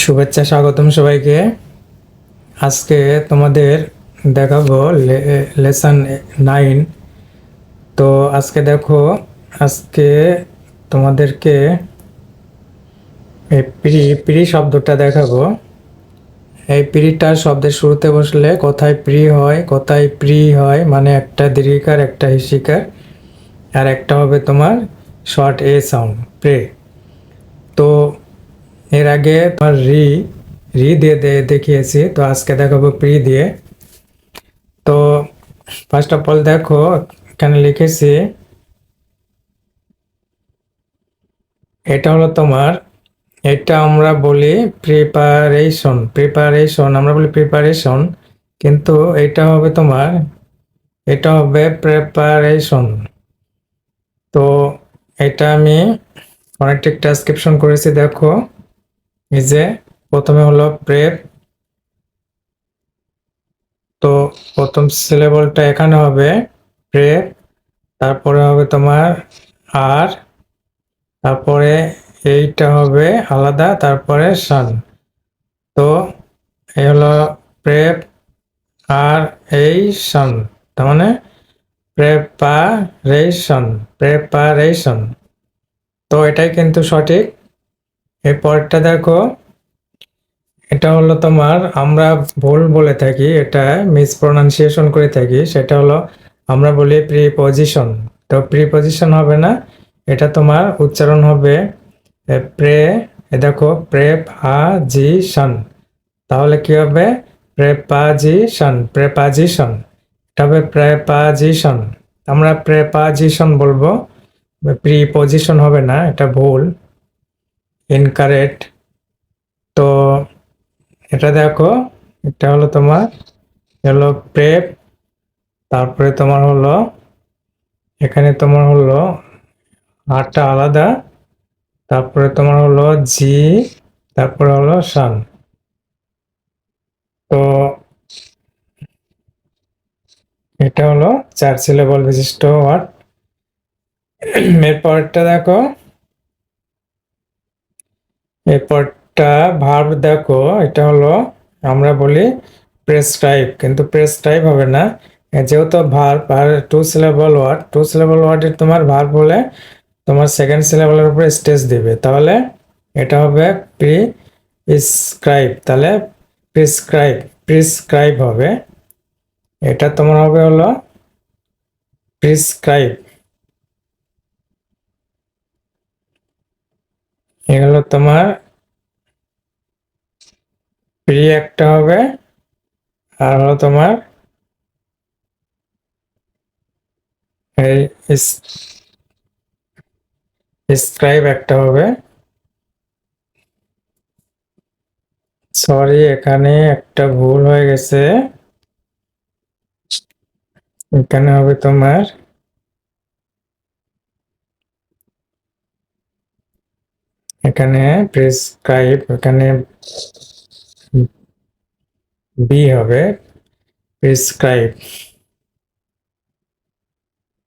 শুভেচ্ছা, স্বাগতম সবাইকে। আজকে তোমাদের দেখাবো লেসন নাইন। তো আজকে দেখো, আজকে তোমাদেরকে এই প্রি প্রি শব্দটা দেখাবো। এই প্রিটা শব্দের শুরুতে বসলে কোথায় প্রি হয়, কোথায় প্রি হয় মানে একটা দীর্ঘিকার, একটা হিসিকার, আর একটা হবে তোমার শর্ট এ সাউন্ড, প্রে। তো এর আগে তোমার রি রি দিয়ে দেখিয়েছি, তো আজকে দেখাবো প্রি দিয়ে। তো ফার্স্ট অফ অল দেখো, এখানে লিখেছি, এটা হলো তোমার, এটা আমরা বলি প্রিপারেশন প্রিপারেশন আমরা বলি প্রিপারেশন কিন্তু এটা হবে তোমার, এটা হবে প্রেপারেশন তো এটা আমি অনেকটা ট্রান্সক্রিপশন করেছি, দেখো। এই যে প্রথমে হলো প্রেপ তো প্রথম সিলেবলটা এখানে হবে প্রেপ তারপরে হবে তোমার আর তারপরে এইটা হবে আলাদা, তারপরে সান তো এই হলো প্রেপ আর এই সান তার মানে প্রেপারেশন প্রেপারেশন তো এটাই কিন্তু সঠিক। এই পরেরটা দেখো, এটা হলো তোমার আমরা ভুল বলে থাকি, এটা মিস মিসপ্রোনাউন্সিয়েশন করে থাকি, সেটা হলো আমরা বলি প্রিপজিশন তো প্রিপজিশন হবে না, এটা তোমার উচ্চারণ হবে প্রে, এ দেখো প্রেপাজিশন তাহলে কি হবে? প্রেপাজিশন প্রেপাজিশন এটা হবে প্রেপাজিশন আমরা প্রেপাজিশন বলব প্রিপজিশন হবে না, এটা ভুল। ইনকারেক্ট তো এটা দেখো, এটা হলো তোমার হলো প্রেপ তারপরে তোমার হলো, এখানে তোমার হলো আটটা আলাদা, তারপরে তোমার হলো জি তারপরে হলো সান। তো এটা হলো চার সিলেবল বিশিষ্ট ওয়ার্ড এরপরটা দেখো এরপরটা ভার্ব দেখো, এটা হলো আমরা বলি প্রেসক্রাইব কিন্তু প্রেসক্রাইব হবে না। যেহেতু ভার্ব আর two syllable word two syllable ওয়ার্ডের তোমার ভার্ব হলে তোমার সেকেন্ড সিলেবলের উপরে স্টেজ দিবে। তাহলে এটা হবে প্রি প্রিসক্রাইব তাহলে প্রিসক্রাইব প্রিসক্রাইব হবে। এটা তোমার হবে হলো প্রিসক্রাইব এগুলো তোমার। প্রি একটা হবে। আর হলো তোমার এই স্ক্রাইব একটা হবে। সরি এখানে একটা ভুল হয়ে গেছে। এখানে হবে তোমার এখানে প্রেসক্রাইব এখানে বি হবে প্রেসক্রাইব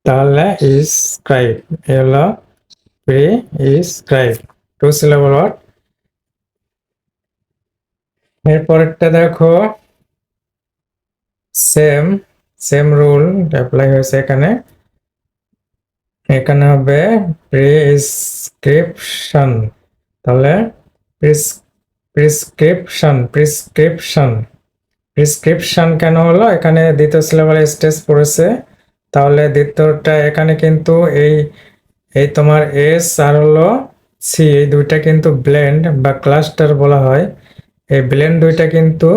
তাহলে ইসক্রাইব এ হলো prescribe two syllable word এরপরেরটা দেখো সেম সেম রুল অ্যাপ্লাই হয়েছে এখানে এখানে হবে প্রেসক্রিপশন তাহলে প্রিসক্রিপশন প্রিসক্রিপশন। প্রিসক্রিপশন কেন হলো? এখানে দ্বিতীয় সিলেবাল স্টেজ পড়েছে। তাহলে দ্বিতীয়টা, এখানে কিন্তু এই এই তোমার এস আর হলো সি এই দুইটা কিন্তু ব্লেন্ড বা ক্লাস্টার বলা হয়। এই ব্লেন্ড দুইটা কিন্তু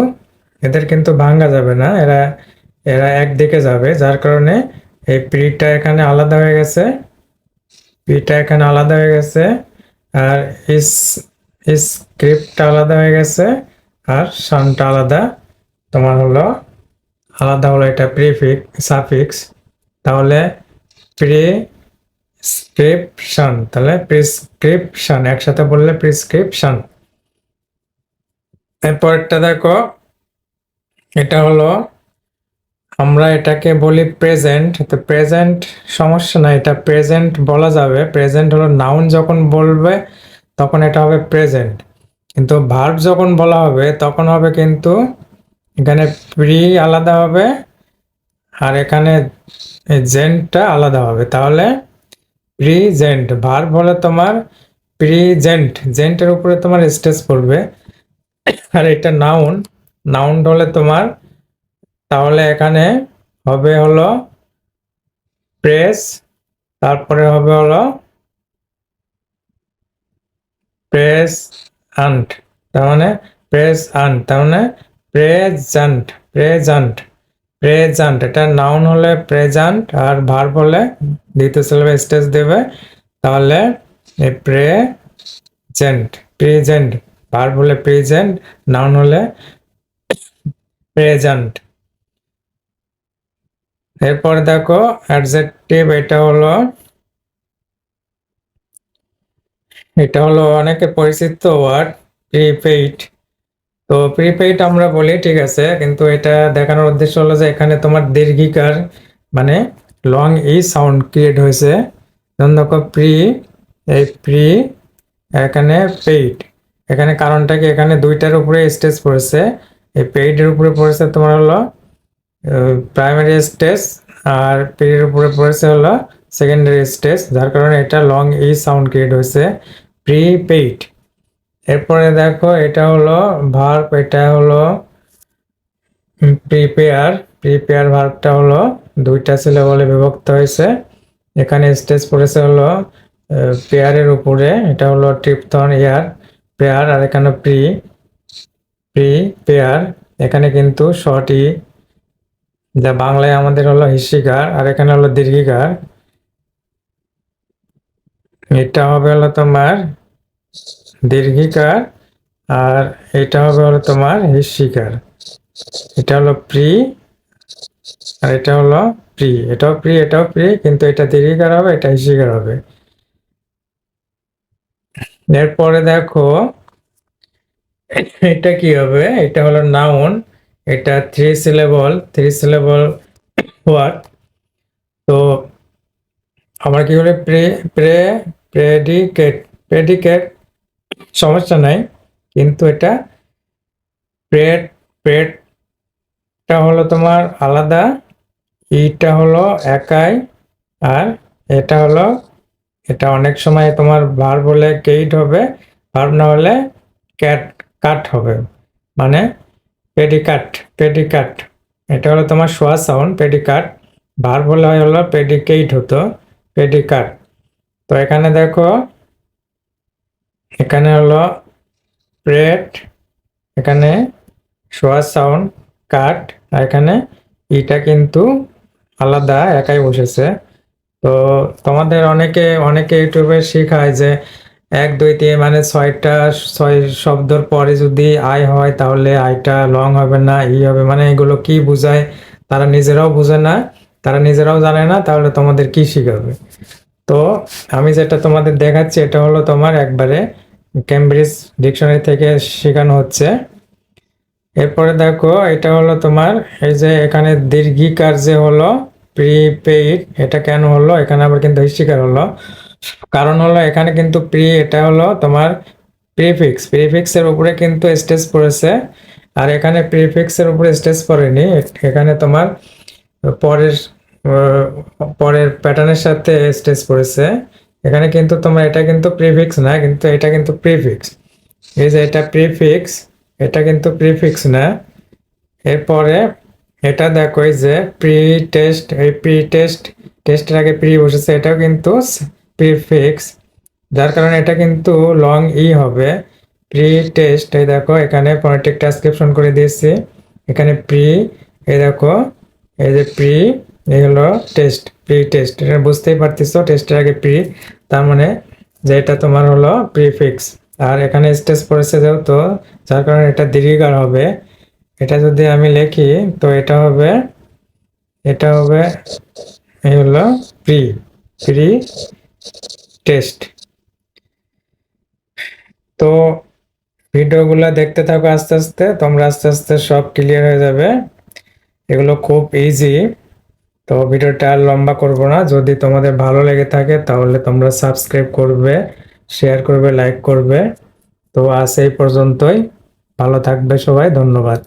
এদের কিন্তু ভাঙা যাবে না, এরা এরা একদিকে যাবে, যার কারণে এই পিটা এখানে আলাদা হয়ে গেছে। পিটা এখানে আলাদা হয়ে গেছে। আর ইস স্ক্রিপ্টটা আলাদা হয়ে গেছে, আর সানটা আলাদা। তোমার হলো আলাদা হলো এটা প্রিফিক্স সাফিক্স তাহলে প্রি স্ক্রিপশন তাহলে প্রিসক্রিপশন একসাথে বললে প্রিসক্রিপশন এরপরটা দেখো, এটা হলো আমরা এটাকে বলি প্রেজেন্ট তো প্রেজেন্ট সমস্যা না এটা প্রেজেন্ট বলা যাবে। প্রেজেন্ট হলো নাউন যখন বলবে, তখন এটা হবে প্রেজেন্ট কিন্তু ভার্ব যখন বলা হবে, তখন হবে কিন্তু এখানে প্রি আলাদা হবে, আর এখানে জেন্টটা আলাদা হবে। তাহলে প্রিজেন্ট ভার্ব হলে তোমার প্রিজেন্ট জেন্টের উপরে তোমার স্টেজ পড়বে। আর এটা নাউন নাউন হলে তোমার তাহলে এখানে হবে হলো প্রেস তারপরে হবে হলো প্রেস আন্ট তার মানে প্রেস আন্ট তার মানে প্রেজেন্ট প্রেজেন্ট প্রেজেন্ট এটা নাউন হলে প্রেজেন্ট আর ভার্ব হলে দ্বিতীয় সিলেবে স্টেজ দেবে, তাহলে প্রেজেন্ট প্রেজেন্ট ভার্ব হলে প্রেজেন্ট নাউন হলে প্রেজেন্ট এরপরে দেখো অ্যাডজেক্টিভ এটা হলো এটা হলো অনেকে পরিচিত ওয়ার্ড প্রিপেইড তো প্রিপেইড আমরা বলি, ঠিক আছে, কিন্তু এটা দেখানোর উদ্দেশ্য হলো যে এখানে তোমার দীর্ঘিকার মানে লং ই সাউন্ড ক্রিয়েট হয়েছে। যেমন দেখো প্রি এই প্রি এখানে পেইড এখানে কারণটা কি? এখানে দুইটার উপরে স্টেজ পড়েছে। এই পেইডের উপরে পড়েছে তোমার হলো প্রাইমারি স্টেজ আর পেইডের উপরে পড়েছে হলো সেকেন্ডারি স্টেজ যার কারণে এটা লং ই সাউন্ড ক্রিয়েট হয়েছে প্রিপেইড এরপরে দেখো এটা হলো ভার্ব এটা হলো প্রিপেয়ার প্রিপেয়ার ভার্বটা হলো দুইটা ছেলে বলে বিভক্ত হয়েছে। এখানে স্টেজ পড়েছে হলো পেয়ারের উপরে, এটা হলো ট্রিপথন ইয়ার পেয়ার আর এখানে প্রি প্রি পেয়ার এখানে কিন্তু শর্ট ই যা বাংলায় আমাদের হলো হিসিকার, আর এখানে হলো দীর্ঘিকার। এটা হবে হলো তোমার দীর্ঘিকার, আর এটা হবে হলো তোমার হিসিকার। এটা হলো প্রি, আর এটা হলো প্রি। এটাও প্রি এটাও প্রি, কিন্তু এটা দীর্ঘিকার হবে, এটা হিসিকার হবে। এরপরে দেখো, এটা কি হবে? এটা হলো নাউন এটা three syllable three syllable word তো আমার কি হলে প্রে প্রে প্রেডিকেট প্রেডিকেট সমস্যা নাই। কিন্তু এটা প্রেড প্রেডটা হলো তোমার আলাদা ইটা হলো একাই, আর এটা হলো, এটা অনেক সময় তোমার ভার বলে কেইট হবে ভার্ব না হলে ক্যাট কাট হবে। মানে পেডিকাট পেডিকাট এটা হলো তোমার শোয়া সাউন্ড পেডিকাট ভার বলে হলো পেডিকেইট হতো পেডিকাট তো এখানে দেখো, এখানে হলো প্রেড এখানে শোয়া সাউন্ড কাট আর এখানে ইটা কিন্তু আলাদা, একাই বসেছে। তো তোমাদের অনেকে অনেকে ইউটিউবে শেখায় যে এক, দুই, তিন মানে ছয়টা, ছয় শব্দর পরে যদি আই হয়, তাহলে আইটা লং হবে না, ই হবে মানে এগুলো কি বোঝায়? তারা নিজেরাও বোঝে না, তারা নিজেরাও জানে না, তাহলে তোমাদের কি শিখাবে? তো আমি যেটা তোমাদের দেখাচ্ছি, এটা হলো তোমার একবারে ক্যামব্রিজ ডিকশনারি থেকে শেখানো হচ্ছে। এরপরে দেখো, এটা হলো তোমার, এই যে এখানে দীর্ঘিকার যে হলো প্রিপেইড এটা কেন হলো? এখানে আবার কিন্তু হিস্ট্রিকার হলো। কারণ হলো এখানে কিন্তু প্রি এটা হলো তোমার প্রিফিক্স প্রিফিক্সের উপরে কিন্তু স্টেজ পড়েছে। আর এখানে প্রিফিক্সের উপরে স্টেজ পড়েনি। এখানে তোমার পরের পরের প্যাটার্নের সাথে স্টেজ পড়েছে। এখানে কিন্তু তোমার এটা কিন্তু প্রিফিক্স না, কিন্তু এটা কিন্তু প্রিফিক্স এই যে এটা প্রিফিক্স এটা কিন্তু প্রিফিক্স না। এরপরে এটা দেখো যে প্রি টেস্ট এই প্রি টেস্ট টেস্টের আগে প্রি বসেছে, এটাও কিন্তু প্রিফিক্স যার কারণে এটা কিন্তু লং ই হবে। প্রি টেস্ট এই দেখো, এখানে ফোনেটিক ট্রান্সক্রিপশন করে দিয়েছি। এখানে প্রি এই দেখো, এই যে প্রি এই হলো টেস্ট প্রি টেস্ট এটা বুঝতেই পারতেছো টেস্টের আগে প্রি তার মানে যে এটা তোমার হলো প্রিফিক্স আর এখানে স্টেজ পড়েছে যেহেতু, যার কারণে এটা দীর্ঘিকার হবে। এটা যদি আমি লিখি, তো এটা হবে এটা হবে, এই হলো প্রি প্রি টেস্ট। তো ভিডিওগুলো দেখতে থাকো আস্তে আস্তে, তোমরা আস্তে আস্তে সব ক্লিয়ার হয়ে যাবে। এগুলো খুব ইজি তো ভিডিওটা আর লম্বা করব না। যদি তোমাদের ভালো লেগে থাকে, তাহলে তোমরা সাবস্ক্রাইব করবে শেয়ার করবে লাইক করবে। তো আজ এই পর্যন্তই। ভালো থাকবে সবাই, ধন্যবাদ।